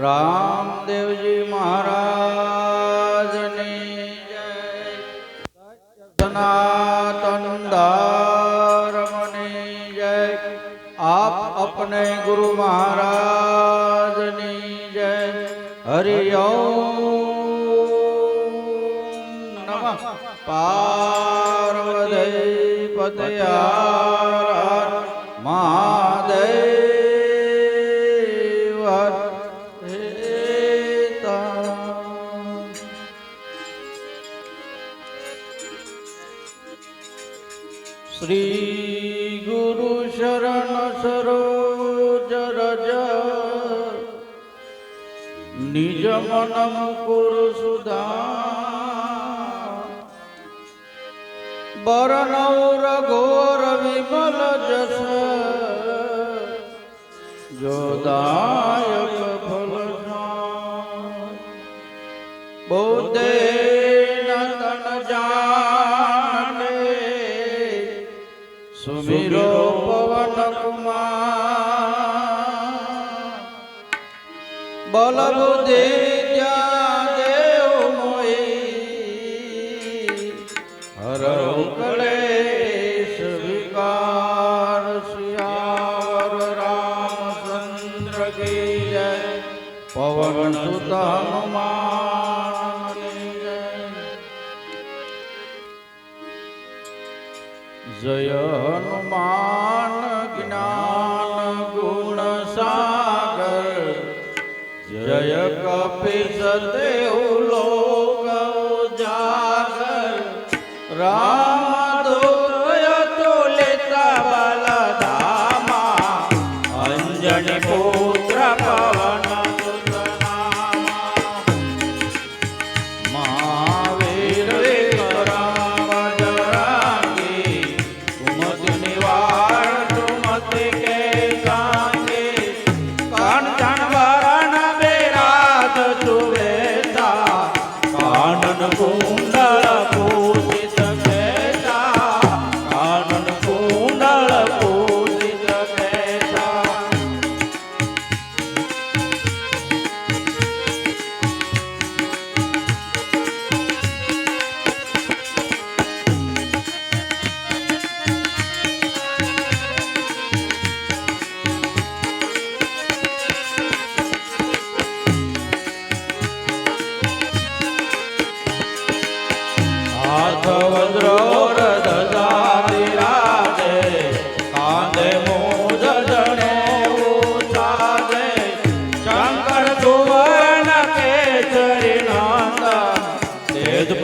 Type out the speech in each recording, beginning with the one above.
રામદેવજી મહારાજની જય. સનાતન ધર્મની જય. આપ અપને ગુરુ મહારાજની જય. હરિ નમઃ. પાર્વતી પતયાર મહાદેવ સરોજ રજ નિજ મન મુકુર સુધા બરનૌ રઘોર વિમલ જસ જોદાયક ફલ બોધે નતન જાને સુમિરો બલ બુદ્ધિ ત્યાં દેવ મોહી હર કલેશ વિકાર શિયાવર રામચંદ્ર કી જય પવન સુત જય હનુમાન જય કપિસ દેવ લોક જાગર રામ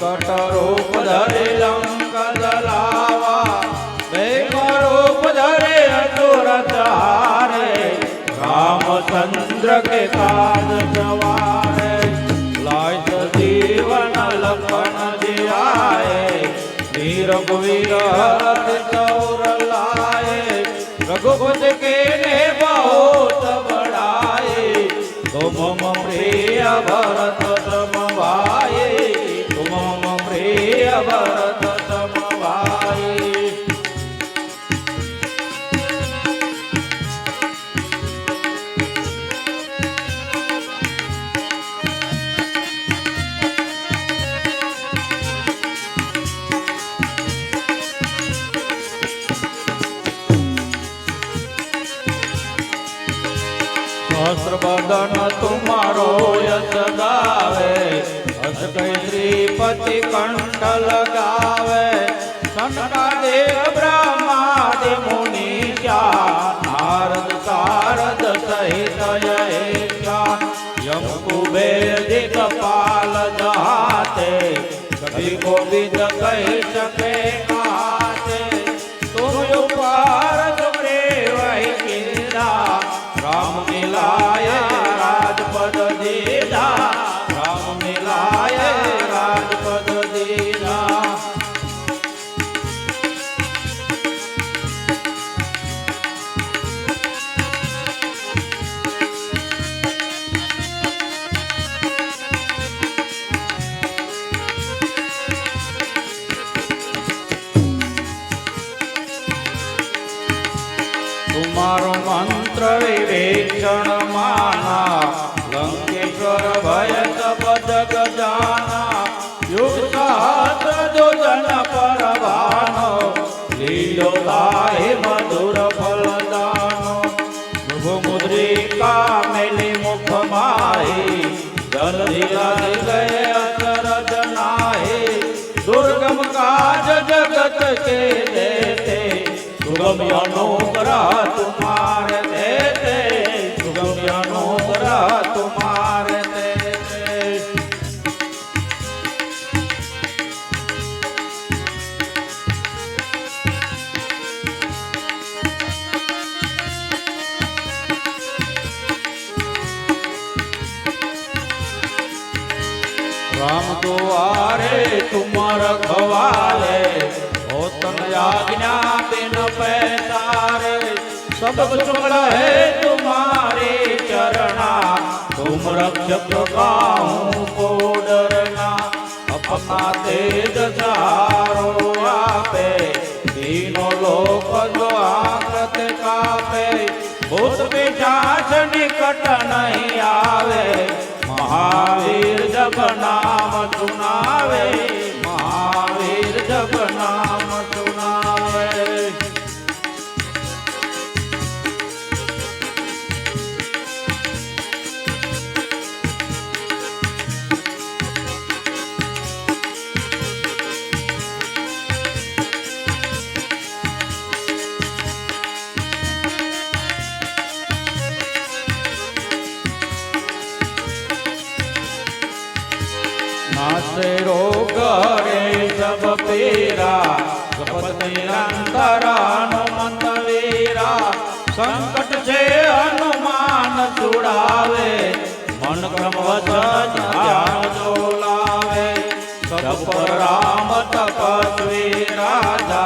સંકટ રૂપ ધરે લંક દલાવા. દેવ રૂપ ધરે અતુરત હારે રામચંદ્ર કે કાજ સવારે લાય જીવન લખણ જિયાએ. વીર રઘુવીર રથ ચૌર લાયે. રઘુપત કે ને બહુત બડાયે તુમ પ્રિય ભરત યશ હસ્ત શ્રીપતિ કંઠ લગાવે તુમારો મંત્ર વિવેચણ માના. લંકેશ્વર ભય તપદ ગજાના યુક્ત હાથ જોજન પરવાનો. લીલો લાહે મધુર ફલદાનો. શુભ મુદ્રિકા મેલી મુખ માહી. જલ દિલા ગયે અચર જનાહે દુર્ગમ કાજ જગત કે દેતે. સુગમ અનો રામ દુઆરે તુમર ખવાલે. હો તન આજ્ઞા બિન પૈસારે. સબ ચુમ રહે તુમારે ચરણા. તુમ રક્ષક કાહું કો ડરના અપના તેજ સહારો આપે. દીનો લોક જો આંખત કાપે. ભૂત પિશાચ નિકટ નહીં આવે. મહાવીર જપ નામ સુનાવે नासे रोग रे सब पीरा जपत निरंतर हनुमंत वीरा संकट से हनुमान छुड़ावे मन क्रम वचन ध्यान जो लावे सब पर राम तपस्वी राजा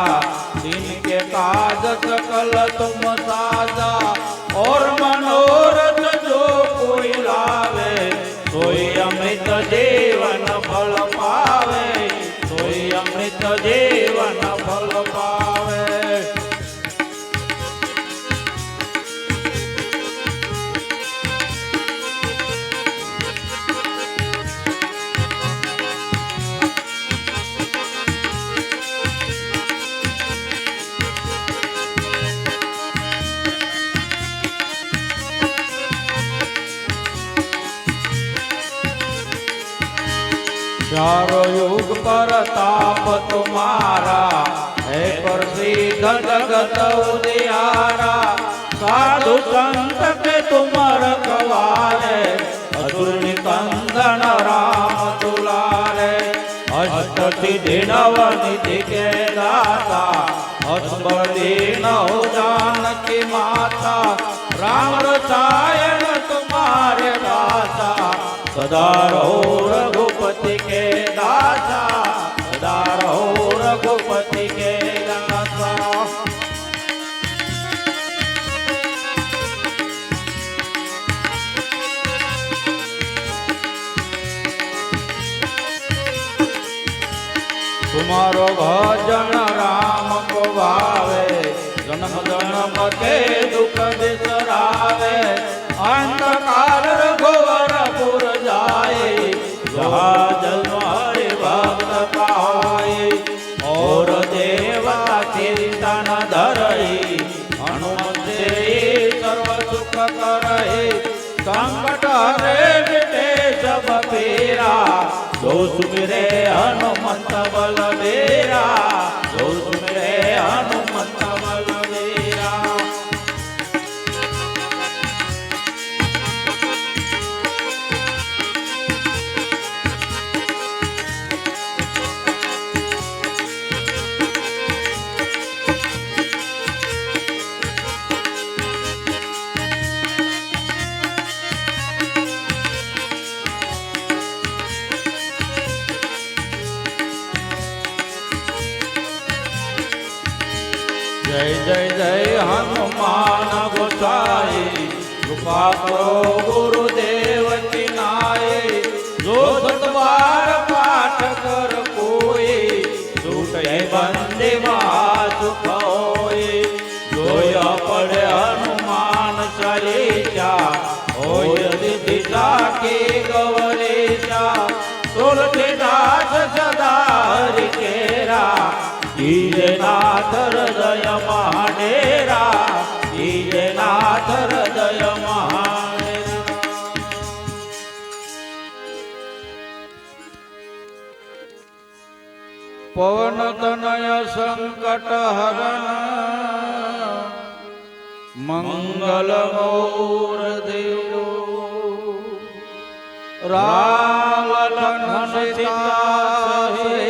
जिनके काज सकल तुम साजा और मनोरथ जो कोई लावे सोई अमृत जीवन મારો યુગ પરતાપ તુમારા. હે પ્રસિદ્ધ જગત ઉદિયારા. સાધુ સંત કે તુમર કવારે અસુરની કંદન રામ તુલારે અષ્ટથી દિનવ નિધિ કે દાતા. અસ્મર દિન હો જાનકી માતા. રામ રસાયણ તુમારે દાતા સદા રઘુ रघुपति के दासा सदा रहो रघुपति के दासा। तुम्हारो भजन राम को भावे जन्म जन्म के दुख बिसरावे। अंधकार रघुवर पुर जाए, जहाँ હરે મિટે સબ પીરા જો સુમિરે હનુમંત બલબીરા જો સુમિરે હનુમંત બલબીરા કૃપા કરો ગુરુદેવ કી નાય જો સતબાર પાઠ કર કોઈ, છૂટે બંદે માં સુખ હોય જોય પડે હનુમાન સરેચા હોય દિશા કે ગવરેશા સોરઠે દાસ સદા હરિ કેરા ઈજનાથ હૃદય મહાડેરા સંકટ હરણ મંગલ મૂર્તિઓ રાલન સીતા હૃદય વસો